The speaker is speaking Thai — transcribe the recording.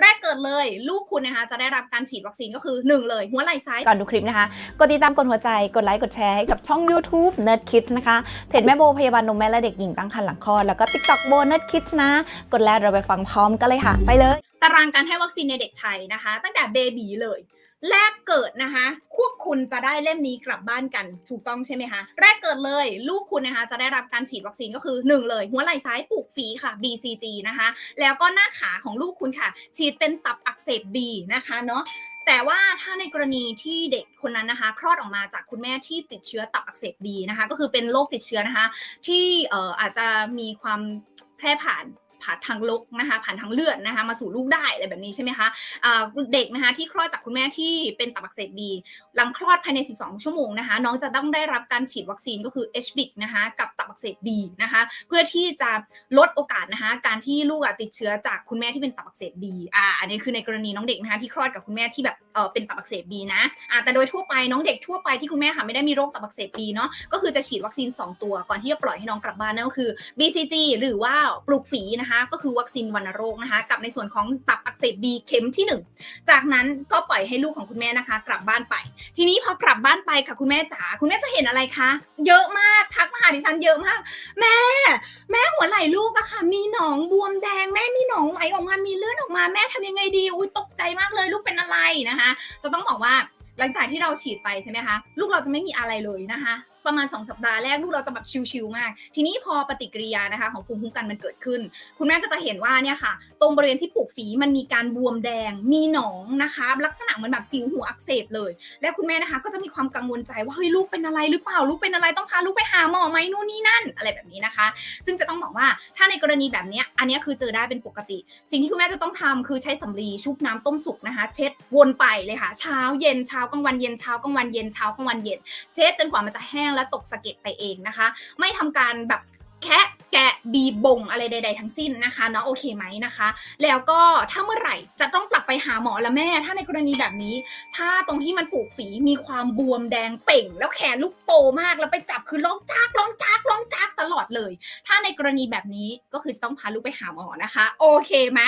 แรกเกิดเลยลูกคุณนะคะจะได้รับการฉีดวัคซีนก็คือ1เลย หัวไหล่ซ้ายก่อนดูคลิปนะคะ กดติดตามกดหัวใจกดไลค์กดแชร์ให้กับช่อง YouTube Nerd Kids นะคะเพจแม่โบพยาบาลนมแม่และเด็กหญิงตั้งครรภ์หลังคลอดแล้วก็ TikTok โบ Nerd Kids นะ กดแล้วเราไปฟังพร้อมกันเลยค่ะ ไปเลย ตารางการให้วัคซีนในเด็กไทยนะคะ ตั้งแต่เบบีเลย แรกเกิดนะคะพวก คุณจะได้เล่มนี้กลับบ้านกันถูกต้องใช่ไหมคะ แรกเกิดเลยลูกคุณนะคะจะได้รับการฉีดวัคซีนก็คือ 1 เลย หัวไหล่ซ้ายปลูกฝีค่ะ BCG นะคะ แล้วก็หน้าขาของลูกคุณค่ะ ฉีดเป็นตับอักเสบ B นะคะเนาะแต่ว่าถ้าในกรณีที่เด็กคนนั้นนะคะคลอดออกมาจากคุณแม่ที่ติดเชื้อตับอักเสบ B นะคะ ก็คือเป็นโรคติดเชื้อนะคะ ที่เอ่ออาจจะมีความแพร่ผ่าน ผ่านทางลกนะคะผ่านทางเลือดนะคะมาสู่ลูกได้อะไรแบบนี้ใช่ไหมคะเด็กนะคะที่คลอดจากคุณแม่ที่เป็นตับอักเสบบีหลังคลอดภายใน 12 ชั่วโมงนะคะน้องจะต้องได้รับการฉีดวัคซีนก็คือ h b i c นะคะกับตับอักเสบบีนะคะเพื่อที่จะลดโอกาสนะคะการที่ลูกอะติดเชื้อจากคุณแม่ที่เป็นตับอักเสบบีอ่าอันนี้คือในกรณีน้องเด็กนะคะที่คลอดกับคุณแม่ที่แบบเออเป็นตับอักเสบบีนะอ่าแต่โดยทั่วไปน้องเด็กทั่วไปที่คุณแม่ค่ะไม่ได้มีโรคตับอักเสบบีเนาะก็คือจะฉีดวัคซีน 2 ตัวก่อนที่จะปล่อยให้น้องกลับบ้านนั่นก็คือ BCG หรือว่าปลูกฝีนะคะก็คือวัคซีนวัณโรคนะคะกับในส่วนของตับอักเสบบีเข็มที่ 1 จากนั้นก็ปล่อยให้ลูกของคุณแม่นะคะ กลับบ้านไป ทีนี้พอกลับบ้านไปค่ะคุณแม่จ๋าคุณแม่จะเห็นอะไรคะ เยอะมากทักมาหาดิฉันเยอะมาก แม่ แม่หัวไหล่ลูกอะค่ะ มีหนองบวมแดง แม่มีหนองไหลออกมามีเลือดออกมาแม่ทำยังไงดีอุ้ยตกใจมากเลยลูกเป็นอะไรนะคะ จะต้องบอกว่าหลังจากที่เราฉีดไปใช่ไหมคะ ลูกเราจะไม่มีอะไรเลยนะคะ ประมาณ 2 สัปดาห์แรกลูกเราจะแบบชิลๆมาก ทีนี้พอปฏิกิริยานะคะของภูมิคุ้มกันมันเกิดขึ้น คุณแม่ก็จะเห็นว่าเนี่ยค่ะ ตรงบริเวณที่ปลูกฝีมันมีการบวมแดง มีหนองนะคะ ลักษณะเหมือนแบบสิวหัวอักเสบเลย และคุณแม่นะคะก็จะมีความกังวลใจว่าเฮ้ยลูกเป็นอะไรหรือเปล่าลูกเป็นอะไรต้องพาลูกไปหาหมอไหมนู่นนี่นั่นอะไรแบบนี้นะคะ ซึ่งจะต้องบอกว่าถ้าในกรณีแบบนี้อันนี้คือเจอได้เป็นปกติ สิ่งที่คุณแม่จะต้องทำคือใช้สำลีชุบน้ำต้มสุกนะคะ เช็ดวนไปเลยค่ะ เช้าเย็นเช้ากลางวันเย็นเช้ากลางวันเย็นเช้ากลางวันเย็น เช็ดจนกว่ามันจะแห้งและตกสะเก็ดไปเองนะคะ ไม่ทำการแบบแคะแกะบีบบ่งอะไรใด ๆ ทั้งสิ้นนะคะเนาะโอเคไหมนะคะ แล้วก็ถ้าเมื่อไหร่จะต้องกลับไปหาหมอละแม่ ถ้าในกรณีแบบนี้ ถ้าตรงที่มันปลูกฝีมีความบวมแดงเป่ง แล้วแขนลูกโตมากแล้วไปจับคือร้องจากร้องจากร้องจากตลอดเลย ถ้าในกรณีแบบนี้ก็คือจะต้องพาลูกไปหาหมอนะคะ โอเคไหม